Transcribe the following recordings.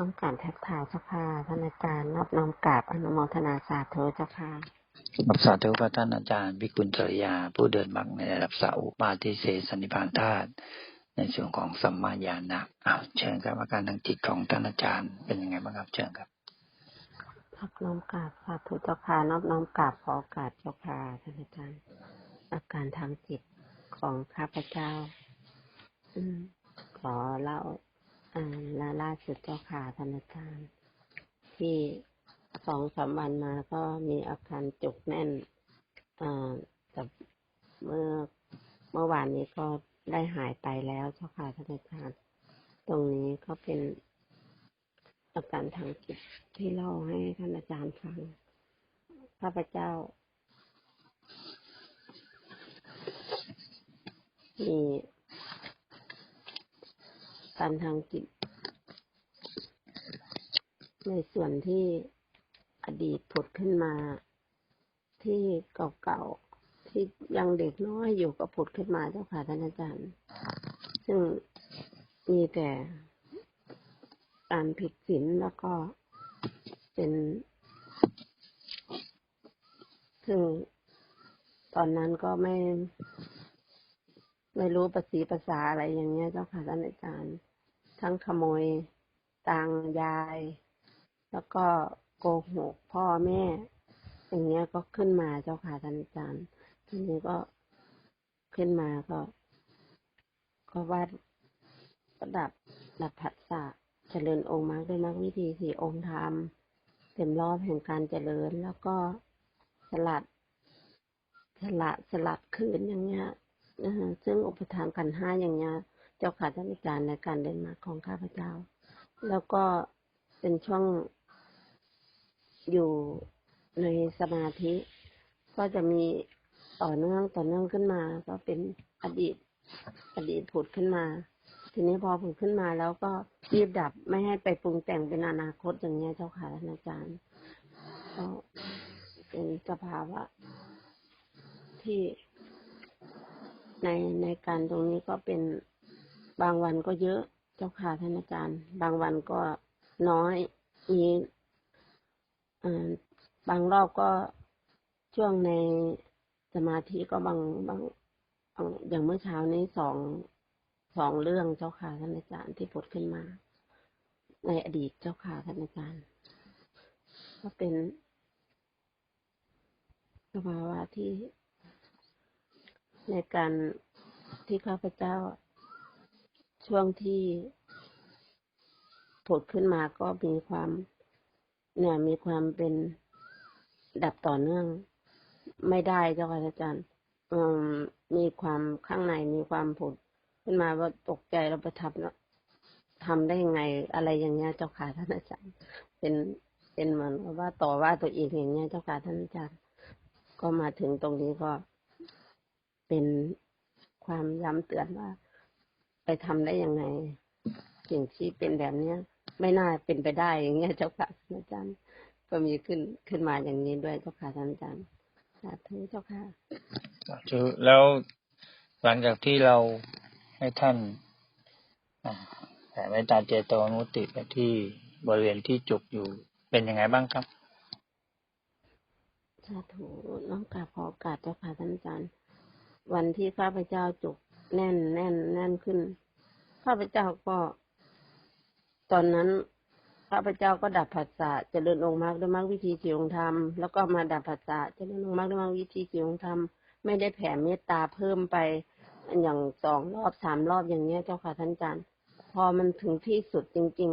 น้อมกราบแทบเท้าเจ้าค่ะท่านอาจารย์นอบน้อมกราบอนุโมทนาสาธุเจ้าค่ะรับสาธุพระท่านอาจารย์พิกุลจริยา ผู้เดินบังในระดับเสาปาติเสสสันนิพานธาตุในส่วนของสัมมาญาณะอ้าวเชิญครับอาการทางจิตของท่านอาจารย์เป็นยังไงบ้างครับเชิญครับนอบน้อมกราบสาธุเจ้าค่ะนอบน้อมกราบขอโอกาสเจ้าค่ะท่านอาจารย์ อาการทางจิตของข้าพเจ้า อืมขอเล่า อ่าลาล่าสุดเจ้าค่ะท่านอาจารย์ที่สองสามวันมาก็มีอาการจุกแน่นอ่าแต่เมื่อเมื่อวานนี้ก็ได้หายไปแล้วเจ้าค่ะท่านอาจารย์ตรงนี้ก็เป็นอาการทางจิตที่เล่าให้ท่านอาจารย์ฟังข้าพเจ้ามี การทางจิต ในส่วนที่อดีตผุดขึ้นมา ที่เก่าๆ ที่ยังเด็กน้อยอยู่ก็ผุดขึ้นมาเจ้าค่ะท่านอาจารย์ ซึ่งมีแต่การผิดศีลแล้วก็เป็นซึ่งตอนนั้นก็ไม่ ไม่รู้ภาษีภาษาอะไรอย่างเงี้ยเจ้าค่ะท่านอาจารย์ ทั้งขโมยตังยาย แล้วก็โกหกพ่อแม่ อย่างเงี้ยก็ขึ้นมาเจ้าค่ะท่านอาจารย์ทีนี้ก็ขึ้นมาก็ ก็วาดระดับดับผัสสะเจริญองค์มรรคด้วยมรรควิธีสี่องค์ธรรมเต็มรอบแห่งการเจริญแล้วก็สลัดสละสลัดคืนอย่างเงี้ย ซึ่งอุปทานกันห้าอย่างเงี้ย เจ้าค่ะท่านอาจารย์ในการเดินมาของข้าพเจ้า แล้วก็เป็นช่วงอยู่ในสมาธิ ก็จะมีต่อเนื่องต่อเนื่องขึ้นมา ก็เป็นอดีต อดีตผุดขึ้นมา ทีนี้พอผุดขึ้นมาแล้วก็รีบดับไม่ให้ไปปรุงแต่งเป็นอนาคตอย่างเงี้ยเจ้าค่ะท่านอาจารย์ก็เป็นสภาวะที่ ในในการตรงนี้ก็เป็นบางวันก็เยอะเจ้าค่ะท่านอาจารย์ บางวันก็น้อยมีบางรอบก็ช่วงในสมาธิก็บางบางบางอย่างเมื่อเช้านี้สองสองเรื่องเจ้าค่ะท่านอาจารย์ที่ผุดขึ้นมา ในอดีตเจ้าค่ะท่านอาจารย์ ก็เป็นสภาวะที่ ในการที่ข้าพเจ้า ช่วงที่ผุดขึ้นมาก็มีความเนี่ยมีความเป็นดับต่อเนื่อง ไม่ได้เจ้าค่ะอาจารย์มีความข้างในมีความผุดขึ้นมาว่าตกใจเราไปทำแล้วทำได้ยังไงอะไรอย่างเงี้ยเจ้าค่ะท่านอาจารย์ เป็นเป็นเหมือนว่าต่อว่าตัวเองอย่างเงี้ยเจ้าค่ะท่านอาจารย์ ก็มาถึงตรงนี้ก็ เป็นความย้ำเตือนว่า ไปทำได้ยังไงสิ่งที่เป็นแบบเนี้ย ไม่น่าเป็นไปได้อย่างเงี้ยเจ้าค่ะอาจารย์ ก็มีขึ้นขึ้นมาอย่างนี้ด้วยเจ้าค่ะท่านอาจารย์สาธุเจ้าค่ะสาธุแล้วหลังจากที่เราให้ท่านแผ่เมตตาเจโตมุติไปที่บริเวณที่จุกอยู่เป็นยังไงบ้างครับสาธุน้องกาบขอกาสเจ้าค่ะท่านอาจารย์ วันที่ข้าพเจ้าจุกแน่นแน่นแน่นขึ้น ข้าพเจ้าก็ ตอนนั้น ข้าพเจ้าก็ดับผัสสะเจริญองค์มรรคด้วยมรรควิธีสี่องค์ธรรมแล้วก็มาดับผัสสะเจริญองค์มรรคด้วยมรรควิธีสี่องค์ธรรมไม่ได้แผ่เมตตาเพิ่มไปอย่างสองรอบสามรอบอย่างเนี้ยเจ้าค่ะท่านอาจารย์ พอมันถึงที่สุดจริง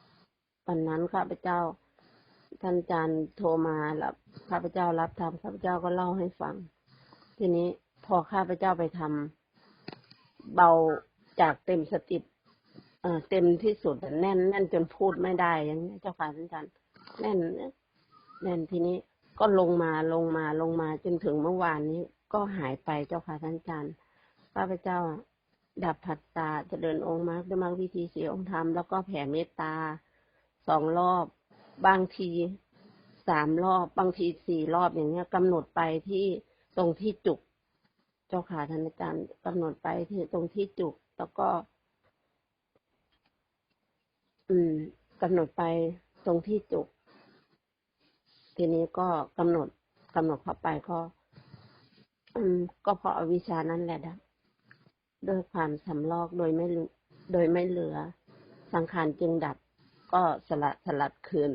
ๆ วันนั้นข้าพเจ้าท่านอาจารย์โทรมาแล้วข้าพเจ้ารับทำข้าพเจ้าก็เล่าให้ฟัง ทีนี้ พอข้าพเจ้าไปทำเบาจากเต็มสติเอ่อเต็มที่สุดแน่นแน่นจนพูดไม่ได้อย่างนี้เจ้าค่ะท่านอาจารย์แน่นแน่นทีนี้ก็ลงมาลงมาลงมาจนถึงเมื่อวานนี้ ก็หายไปเจ้าค่ะท่านอาจารย์ข้าพเจ้าดับผัสสะเจริญองค์มรรคด้วยมรรควิธีสีองค์ธรรมแล้วก็แผ่เมตตาสองรอบบางทีสามรอบบางทีสี่รอบอย่างเงี้ยกำหนดไปที่ตรงที่จุก เจ้าค่ะท่านอาจารย์กำหนดไปที่ตรงที่จุกแล้วก็ อืมกำหนดไปตรงที่จุก ทีนี้ก็กำหนดกำหนดเข้าไปก็ อืม ก็เพราะอวิชานั่นแหละนะด้วยความสำลอกโดยไม่โดยไม่เหลือ สังขารจึงดับ ก็สละสลัดคืน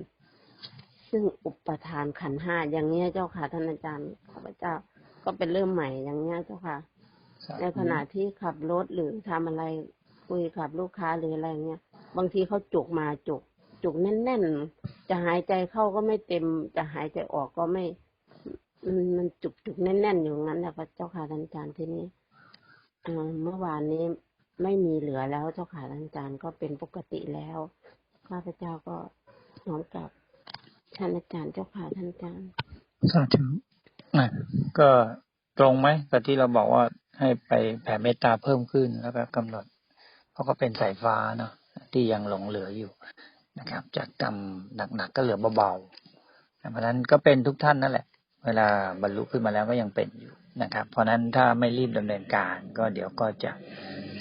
ซึ่งอุปทานขันห้าอย่างเงี้ยเจ้าค่ะท่านอาจารย์ข้าพเจ้า ก็เป็นเริ่มใหม่อย่างเงี้ยเจ้าค่ะ ในขณะที่ขับรถหรือทำอะไรคุยกับลูกค้าหรืออะไรเงี้ย บางทีเขาจุกมาจุก จุกแน่นๆ จะหายใจเข้าก็ไม่เต็ม จะหายใจออกก็ไม่ มันมันจุกจุกแน่นๆ อยู่งั้นแหละพระเจ้าค่ะท่านอาจารย์ที่นี้เอ่อเมื่อวานนี้ไม่มีเหลือแล้วเจ้าค่ะท่านอาจารย์ก็เป็นปกติแล้วข้าพเจ้าก็น้อมกลับท่านอาจารย์เจ้าค่ะท่านอาจารย์สาธุ อะก็ตรงไหมกับที่เราบอกว่าให้ไปแผ่เมตตาเพิ่มขึ้นแล้วก็กำหนด เพราะก็เป็นสายฟ้าเนาะที่ยังหลงเหลืออยู่นะครับ จากกรรมหนักๆก็เหลือเบาๆเพราะนั้นก็เป็นทุกท่านนั่นแหละ เวลาบรรลุขึ้นมาแล้วก็ยังเป็นอยู่นะครับ เพราะนั้นถ้าไม่รีบดำเนินการ ก็เดี๋ยวก็จะ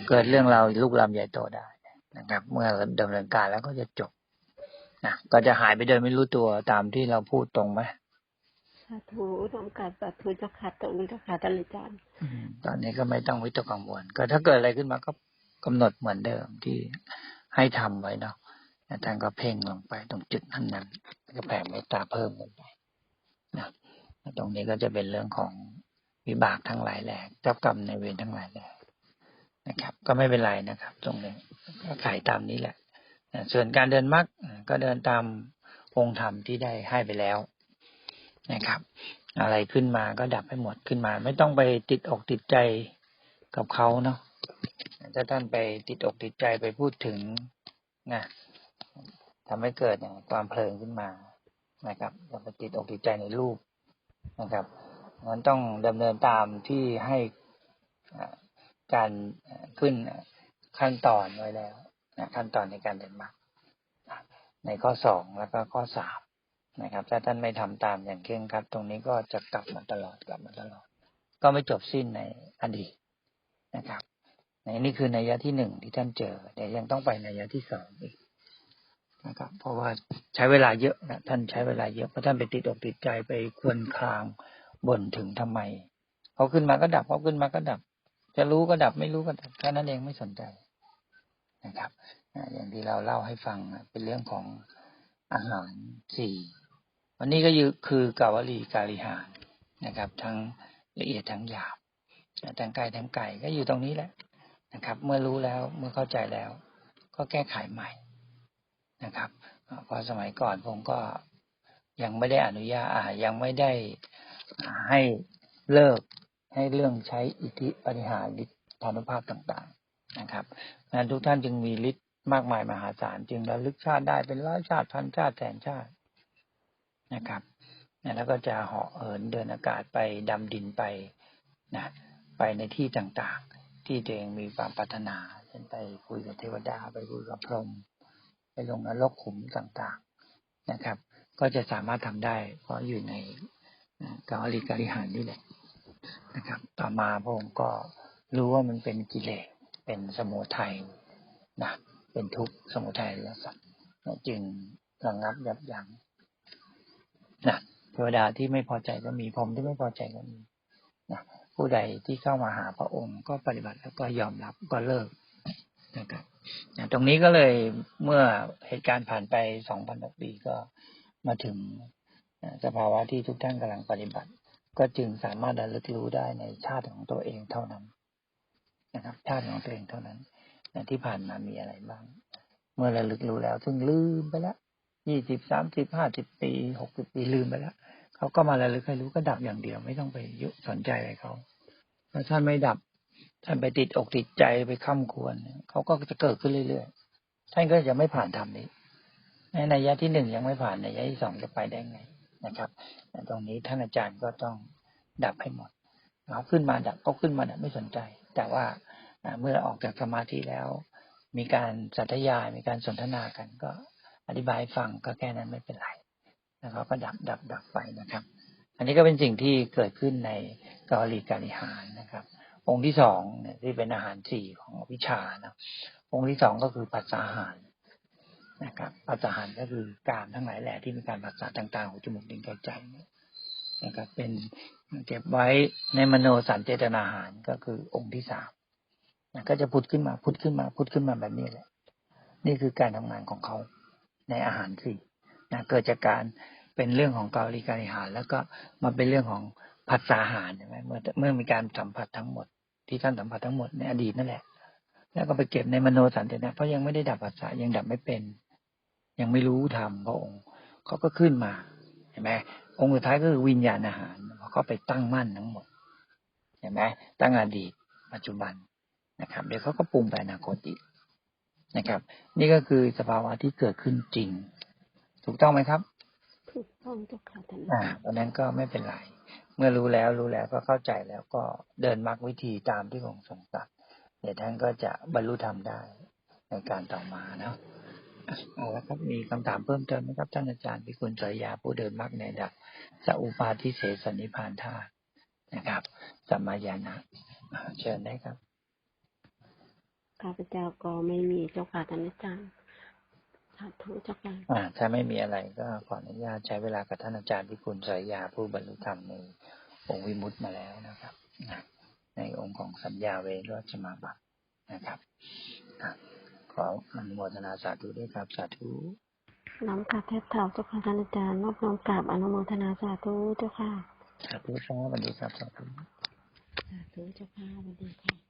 เกิดเรื่องเราลุกลามใหญ่โตได้นะครับ เมื่อดำเนินการแล้วก็จะจบนะก็จะหายไปโดยไม่รู้ตัวตามที่เราพูดตรงไหมาธุน้อมกลับสาธุเจ้าค่ะตรงเจ้าค่ะท่านอาจารย์ตอนนี้ก็ไม่ต้องวิตกกังวล ก็ถ้าเกิดอะไรขึ้นมาก็กำหนดเหมือนเดิมที่ให้ทำไว้เนาะท่านก็เพ่งลงไปตรงจุดนั้นนั้นก็แผ่เมตตาเพิ่มขึ้นไปนะตรงนี้ก็จะเป็นเรื่องของวิบากทั้งหลายแหล่เจ้ากรรมในเวรทั้งหลายแหล่นะครับ ก็ไม่เป็นไรนะครับ ตรงนี้ก็ขายตามนี้แหละนะส่วนการเดินมรรคก็เดินตามองค์ธรรมที่ได้ให้ไปแล้ว นะครับ อะไรขึ้นมาก็ดับให้หมดขึ้นมา ไม่ต้องไปติดอกติดใจกับเขาเนาะถ้าท่านไปติดอกติดใจไปพูดถึงนะทำให้เกิดความเพลินขึ้นมานะครับอย่าไปติดอกติดใจในรูปนะครับมันต้องดำเนินตามที่ให้การขึ้นขั้นตอนไว้แล้วขั้นตอนในการเดินมรรคในข้อสองแล้วก็ข้อสาม นะครับ ถ้าท่านไม่ทำตามอย่างเคร่งครัดตรงนี้ก็จะกลับมาตลอดกลับมาตลอด ก็ไม่จบสิ้นในอดีตนะครับในนี่คือในยะที่หนึ่งที่ท่านเจอแต่ยังต้องไปในยะที่สองอีกนะครับ เพราะว่าใช้เวลาเยอะนะท่านใช้เวลาเยอะเพราะท่านไปติดอกติดใจไปควนคลางบ่นถึงทำไมเขาขึ้นมาก็ดับเขาขึ้นมาก็ดับ จะรู้ก็ดับไม่รู้ก็ดับแค่นั้นเองไม่สนใจนะครับอย่างที่เราเล่าให้ฟังเป็นเรื่องของอาหารสี่ วันนี้ก็คือกาวลีกาลิหารนะครับ ทั้งละเอียดทั้งหยาบทั้งกายทั้งไก่ก็อยู่ตรงนี้แหละนะครับ เมื่อรู้แล้วเมื่อเข้าใจแล้ว ก็แก้ไขใหม่นะครับเพราะสมัยก่อนผมก็ยังไม่ได้อนุญาตยังไม่ได้ให้เลิกให้เรื่องใช้อิทธิปฏิหารฤทธานุภาพต่างๆนะครับนั้นทุกท่านจึงมีฤทธิ์มากมายมหาศาลจึงระลึกชาติได้เป็นร้อยชาติพันชาติแสนชาติ นะครับนะแล้วก็จะเหาะเหินเดินอากาศไปดำดินไปนะไปในที่ต่างๆ ที่ตัวเองมีความปรารถนาเช่นไปคุยกับเทวดาไปคุยกับพรหมไปลงนรกขุมต่างๆนะครับ ก็จะสามารถทำได้เพราะอยู่ในอ่ากาลิกาลิหารนี่แหละนะครับ ต่อมาพระองค์ก็รู้ว่ามันเป็นกิเลสเป็นสมุทัยนะเป็นทุกข์สมุทัยอริยสัจนะจึงระงับยับยั้ง นะเทวดาที่ไม่พอใจก็มีพรหมที่ไม่พอใจก็มีนะผู้ใดที่เข้ามาหาพระองค์ก็ปฏิบัติแล้วก็ยอมรับก็เลิกนะครับนะตรงนี้ก็เลยเมื่อเหตุการณ์ผ่านไปสองพันปีก็มาถึงสภาวะที่ทุกท่านกำลังปฏิบัติ ก็จึงสามารถระลึกรู้ได้ในชาติของตัวเองเท่านั้นนะครับชาติของตัวเองเท่านั้นที่ผ่านมามีอะไรบ้าง เมื่อระลึกรู้แล้ว ซึ่งลืมไปแล้ว ยี่สิบสามสิบห้าสิบปีหกสิบปีลืมไปแล้วเขาก็มาระลึกให้รู้ก็ดับอย่างเดียว ไม่ต้องไปยุสนใจอะไรเขาถ้าท่านไม่ดับ ท่านไปติดอกติดใจไปค้ำควรเขาก็จะเกิดขึ้นเรื่อยๆท่านก็จะไม่ผ่านธรรมนี้ในนัยยะที่หนึ่งยังไม่ผ่านในยยะที่สองจะไปได้ไงนะครับตรงนี้ท่านอาจารย์ก็ต้องดับให้หมดเขาขึ้นมาดับก็ขึ้นมาดับไม่สนใจ แต่ว่าอ่าเมื่อออกจากสมาธิแล้ว มีการสัตยายมีการสนทนากันก็ อธิบายฟังก็แค่นั้นไม่เป็นไรนะครับก็ดับดับดับไปนะครับ อันนี้ก็เป็นสิ่งที่เกิดขึ้นในกาลีกาลิหารนะครับ องค์ที่สองเนี่ยที่เป็นอาหารสี่ของวิชานะองค์ที่สองก็คือปัสสาหารนะครับนะครับปัสสหันก็คือกามทั้งหลายแหละที่มีการภาษาต่างๆของจมูกลิ้นกายใจนะครับ เป็นเก็บไว้ในมโนสัญเจตนาหารก็คือองค์ที่สามก็จะพุดขึ้นมาพุดขึ้นมาพุดขึ้นมาแบบนี้แหละ นี่คือการทำงานของเขา ในอาหารสี่นะเกิดจากการเป็นเรื่องของกาลิการิหาร แล้วก็มาเป็นเรื่องของผัสสาหารใช่ไหมเมื่อเมื่อมีการสัมผัสทั้งหมด ที่ท่านสัมผัสทั้งหมดในอดีตนั่นแหละ แล้วก็ไปเก็บในมโนสันตินะเพราะยังไม่ได้ดับผัสสะยังดับไม่เป็น ยังไม่รู้ธรรมพระองค์เขาก็ขึ้นมาเห็นไหมองค์สุดท้ายก็คือวิญญาณอาหารพราะเขาไปตั้งมั่นทั้งหมดเห็นไหมตั้งอดีต ปัจจุบันนะครับ เดี๋ยวเขาก็ปรุงไปอนาคตอีก นะครับ นี่ก็คือสภาวะที่เกิดขึ้นจริง ถูกต้องไหมครับ ถูกต้องเจ้าค่ะท่านอาอ่าจารย์ตอนนั้นก็ไม่เป็นไรเมื่อรู้แล้วรู้แล้วก็เข้าใจแล้วก็เดินมรรควิธีตามที่ของค์ทรงตรัสเดี๋ยวท่านก็จะบรรลุธรรมได้ในการต่อมาเนาะอะเอาละครับมีคำถามเพิ่มเติมไหมครับท่านอาจารย์พิคุณจริยาผู้เดินมรรคในระดับสัพปาทิเสสนิพพานธาตุนะครับสัมมาญาณะอ่าเชิญได้ครับ ข้าพเจ้าก็ไม่มีเจ้าค่ะท่านอาจารย์สาธุเจ้าค่ะอ่า ถ้าไม่มีอะไรก็ขออนุญาตใช้เวลากับท่านอาจารย์พิคุณจริยาผู้บรรลุธรรมในองค์วิมุตติมาแล้วนะครับนะในองค์ของสัญญาเวรสมาบัตินะครับอะขออนุโมทนาสาธุด้วยครับสาธุน้อมกราบเทพเท้าเจ้าค่ะท่านอาจารย์นอบน้อมกราบอนุโมทนาสาธุเจ้าค่ะสาธุครับสวัสดีครับสาธุสาธุเจ้าค่ะสวัสดีค่ะ